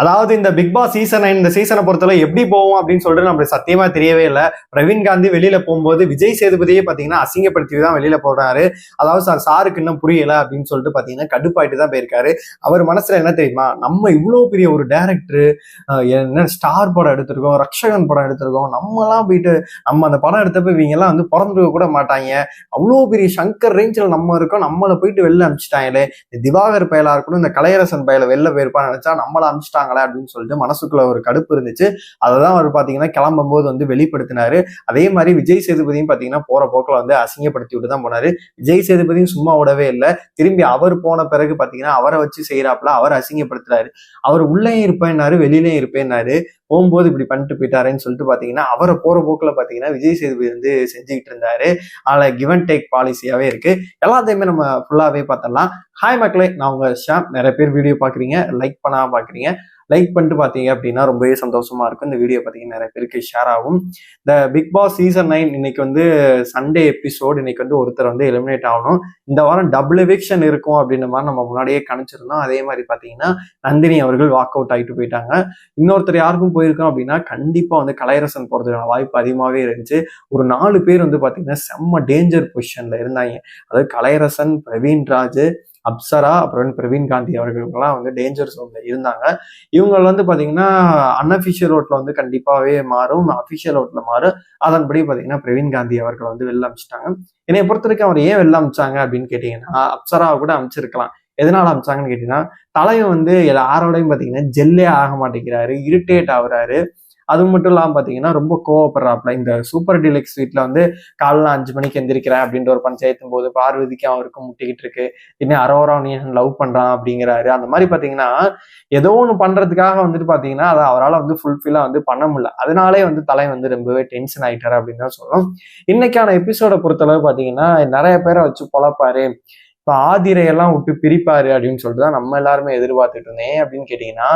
அதாவது இந்த big Boss season இந்த சீசனை பொறுத்தவரை எப்படி போவோம் அப்படின்னு சொல்லிட்டு நம்மளுக்கு சத்தியமா தெரியவே இல்லை. பிரவீன் காந்தி வெளியில போகும்போது விஜய் சேதுபதியே பாத்தீங்கன்னா அசிங்கப்படுத்தி தான் வெளியில போறாரு. அதாவது சார் சாருக்கு இன்னும் புரியல அப்படின்னு சொல்லிட்டு பாத்தீங்கன்னா கடுப்பாயிட்டு தான் போயிருக்காரு. அவர் மனசுல என்ன தெரியுமா? நம்ம இவ்வளவு பெரிய ஒரு டேரக்டர் என்ன ஸ்டார் படம் எடுத்திருக்கோம் ரக்ஷகன் படம் எடுத்திருக்கோம். நம்மலாம் போயிட்டு நம்ம அந்த படம் எடுத்தப்ப இவங்க எல்லாம் வந்து பிறந்திருக்க கூட மாட்டாங்க. அவ்வளோ பெரிய சங்கர் ரேஞ்சில் நம்ம இருக்கோம். நம்மளை போயிட்டு வெளில அனுப்பிச்சிட்டாங்களே. திவாகர் பயலா இருக்கணும் இந்த கலையரசன் பயல வெளில போயிருப்பான்னு நினைச்சா நம்மள அனுப்பிச்சிட்டாங்களே அப்படின்னு சொல்லிட்டு மனசுக்குள்ள ஒரு கடுப்பு இருந்துச்சு. அதை தான் அவர் பாத்தீங்கன்னா கிளம்பும்போது வந்து வெளிப்படுத்தினாரு. அதே மாதிரி விஜய் சேதுபதியும் பாத்தீங்கன்னா போற போக்கில் வந்து அசிங்கப்படுத்தி விட்டு தான் போனாரு. விஜய் சேதுபதியும் சும்மா விடவே இல்லை. திரும்பி அவர் போன பிறகு பாத்தீங்கன்னா அவரை வச்சு செய்யறாப்புல அவர் அசிங்கப்படுத்துறாரு. அவர் உள்ளேயும் இருப்பேன்னாரு வெளியிலேயும் இருப்பேன்னாரு. போகும்போது இப்படி பண்ணிட்டு போயிட்டாருன்னு சொல்லிட்டு பாத்தீங்கன்னா அவரை போகிற போக்கில் பார்த்தீங்கன்னா விஜய் சேதுபதி வந்து செஞ்சுக்கிட்டு இருந்தாரு. அதில் கிவ் அண்ட் டேக் பாலிசியாவே இருக்கு. எல்லாத்தையுமே நம்ம ஃபுல்லாகவே பார்த்தலாம் ஹாய் மக்களே நான் உங்கள் ஷாம். நிறைய பேர் வீடியோ பாக்குறீங்க லைக் பண்ணாம பார்க்குறீங்க. லைக் பண்ணிட்டு பார்த்தீங்க அப்படின்னா ரொம்பவே சந்தோஷமா இருக்கும். இந்த வீடியோ பார்த்தீங்கன்னா நிறைய பேருக்கு ஷேர் ஆகும். இந்த பிக் பாஸ் சீசன் நைன் இன்னைக்கு வந்து சண்டே எபிசோடு இன்னைக்கு வந்து ஒருத்தர் வந்து எலிமினேட் ஆகணும். இந்த வாரம் டபுள் எவிக்ஷன் இருக்கும் அப்படின்ற மாதிரி நம்ம முன்னாடியே கணிச்சிருந்தோம். அதே மாதிரி பார்த்தீங்கன்னா நந்தினி அவர்கள் வாக் அவுட் ஆகிட்டு போயிட்டாங்க. இன்னொருத்தர் யாருக்கும் போயிருக்கோம் அப்படின்னா கண்டிப்பாக வந்து கலையரசன் போகிறதுக்கான வாய்ப்பு அதிகமாகவே இருந்துச்சு. ஒரு நாலு பேர் வந்து பார்த்தீங்கன்னா செம்ம டேஞ்சர் பொசிஷனில் இருந்தாங்க. அதாவது கலையரசன் பிரவீன்ராஜ் அப்சரா அப்புறம் பிரவீன் காந்தி அவர்களுக்கெல்லாம் வந்து டேஞ்சர் ஜோன்ல இருந்தாங்க. இவங்க வந்து பாத்தீங்கன்னா அன்அஃபிஷியல் ரோட்ல வந்து கண்டிப்பாவே மாறும். அஃபிஷியல் ரோட்ல மாறும் அதன்படி பாத்தீங்கன்னா பிரவீன் காந்தி அவர்கள் வந்து வெளில அமைச்சிட்டாங்க என்னை பொறுத்த வரைக்கும் அவர் ஏன் வெளில அமைச்சாங்க அப்படின்னு கேட்டீங்கன்னா அப்சராவை கூட அமைச்சிருக்கலாம் எதனால அமிச்சாங்கன்னு கேட்டீங்கன்னா தலையை வந்து யாரோடையும் பாத்தீங்கன்னா ஜெல்லே ஆக மாட்டேங்கிறாரு இரிட்டேட் ஆகுறாரு. அது மட்டும் இல்லாமல் பார்த்தீங்கன்னா ரொம்ப கோவப்படுறாப்புல. இந்த சூப்பர் டிலக்ஸ் வீட்டில் வந்து காலைல அஞ்சு மணிக்கு எந்திரிக்கிறேன் அப்படின்ற ஒரு பஞ்சாயத்தும் போது பார்வதிக்கு அவருக்கும் முட்டிக்கிட்டு இருக்கு. இன்னும் அரோரா நீ லவ் பண்றான் அப்படிங்கிறாரு. அந்த மாதிரி பார்த்தீங்கன்னா ஏதோ ஒன்று பண்றதுக்காக வந்துட்டு பார்த்தீங்கன்னா அதை அவரால் வந்து ஃபுல்ஃபில்லாக வந்து பண்ண முடியல. அதனாலே வந்து தலை வந்து ரொம்பவே டென்ஷன் ஆயிட்டாரு அப்படின்னு தான் சொல்லணும். இன்னைக்கான எபிசோடை பொறுத்தளவு பார்த்தீங்கன்னா நிறைய பேரை வச்சு பொழப்பாரு. இப்போ ஆதிரையெல்லாம் விட்டு பிரிப்பாரு அப்படின்னு சொல்லிட்டு தான் நம்ம எல்லாருமே எதிர்பார்த்துட்டு இருந்தேன் அப்படின்னு கேட்டீங்கன்னா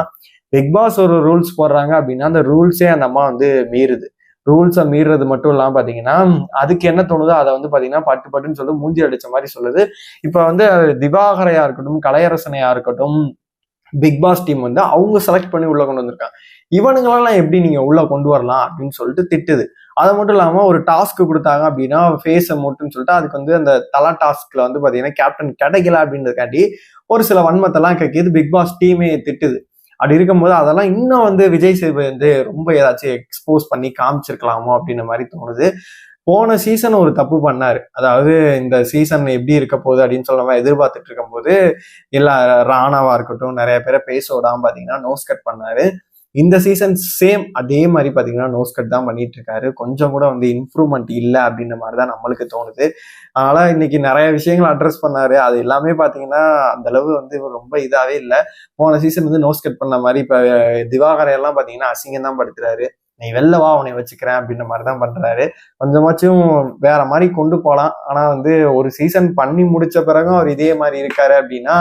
பிக் பாஸ் ஒரு ரூல்ஸ் போடுறாங்க அப்படின்னா அந்த ரூல்ஸே அந்த அம்மா வந்து மீறுது. ரூல்ஸை மீறுறது மட்டும் இல்லாமல் பார்த்தீங்கன்னா அதுக்கு என்ன தோணுதோ அதை வந்து பார்த்தீங்கன்னா பட்டு பட்டுன்னு சொல்லி மூஞ்சி அடித்த மாதிரி சொல்லுது. இப்போ வந்து திவாகரையாக இருக்கட்டும் கலையரசனையாக இருக்கட்டும் பிக் பாஸ் டீம் வந்து அவங்க செலக்ட் பண்ணி உள்ள கொண்டு வந்திருக்காங்க. இவனுங்களெல்லாம் எப்படி நீங்க உள்ள கொண்டு வரலாம் அப்படின்னு சொல்லிட்டு திட்டுது. அது மட்டும் இல்லாம ஒரு டாஸ்க் கொடுத்தாங்க அப்படின்னா ஃபேஸ் மட்டும்னு சொல்லிட்டு அதுக்கு வந்து அந்த தலா டாஸ்க்ல வந்து பாத்தீங்கன்னா கேப்டன் கிடைக்கல அப்படின்றதுக்காண்டி ஒரு சில வன்மத்தெல்லாம் கேட்குது. பிக் பாஸ் டீமே திட்டுது. அப்படி இருக்கும்போது அதெல்லாம் இன்னும் வந்து விஜய் சேதுபதி வந்து ரொம்ப ஏதாச்சும் எக்ஸ்போஸ் பண்ணி காமிச்சிருக்கலாமோ அப்படின்ற மாதிரி தோணுது. போன சீசன் ஒரு தப்பு பண்ணாரு. அதாவது இந்த சீசன் எப்படி இருக்க போகுது அப்படின்னு சொல்ல எதிர்பார்த்துட்டு இருக்கும்போது எல்லா ராணாவா இருக்கட்டும் நிறைய பேரை பேச விடாம பாத்தீங்கன்னா நோஸ் கட் பண்ணாரு. இந்த சீசன் சேம் அதே மாதிரி பார்த்தீங்கன்னா நோஸ் கட் தான் பண்ணிட்டு இருக்காரு. கொஞ்சம் கூட வந்து இம்ப்ரூவ்மெண்ட் இல்லை அப்படின்ற மாதிரி தான் நம்மளுக்கு தோணுது. அதனால இன்னைக்கு நிறைய விஷயங்கள் அட்ரஸ் பண்ணாரு. அது எல்லாமே பார்த்தீங்கன்னா அந்த அளவு வந்து ரொம்ப இதாவே இல்லை. போன சீசன் வந்து நோஸ் கட் பண்ண மாதிரி இப்போ திவாகரையெல்லாம் பார்த்தீங்கன்னா அசிங்கம் தான் படுத்துறாரு. நீ வெளில வா உன்னை வச்சுக்கிறேன் அப்படின்ற மாதிரி தான் பண்றாரு. கொஞ்சமாச்சும் வேற மாதிரி கொண்டு போகலாம் ஆனா வந்து ஒரு சீசன் பண்ணி முடிச்ச பிறகும் அவர் இதே மாதிரி இருக்காரு அப்படின்னா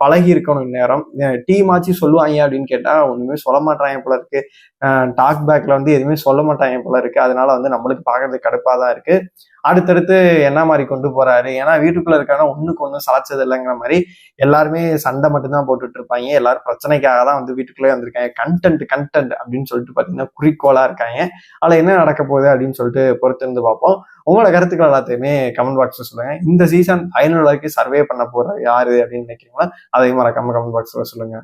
பழகி இருக்கணும் இந்நேரம். டீம் ஆச்சு சொல்லுவாங்க அப்படின்னு கேட்டா ஒண்ணுமே சொல்ல மாட்டாங்க போல இருக்கு. டாக் பேக்ல வந்து எதுவுமே சொல்ல மாட்டாங்க போல இருக்கு. அதனால வந்து நம்மளுக்கு பார்க்கறதுக்கு கடுப்பா தான் இருக்கு. அடுத்தடுத்து என்ன மாதிரி கொண்டு போறாரு? ஏன்னா வீட்டுக்குள்ள இருக்கான ஒண்ணுக்கு ஒண்ணு சளைச்சது இல்லைங்கிற மாதிரி எல்லாருமே சண்டை மட்டும்தான் போட்டுட்டு இருப்பாங்க. எல்லாரும் பிரச்சனைக்காக தான் வந்து வீட்டுக்குள்ளே வந்திருக்காங்க. கண்டென்ட் கண்டென்ட் அப்படின்னு சொல்லிட்டு பாத்தீங்கன்னா குறிக்கோளா இருக்காங்க. அதுல என்ன நடக்க போகுது அப்படின்னு சொல்லிட்டு பொறுத்திருந்து பார்ப்போம். உங்களோட கருத்துக்கள் எல்லாத்தையுமே கமெண்ட் பாக்ஸ்ல சொல்லுங்க. இந்த சீசன் ஐநூறு வரைக்கும் சர்வே பண்ண போற யாரு அப்படின்னு நினைக்கிறீங்களா? அதையும் மறக்காம கமெண்ட் பாக்ஸ்ல சொல்லுங்க.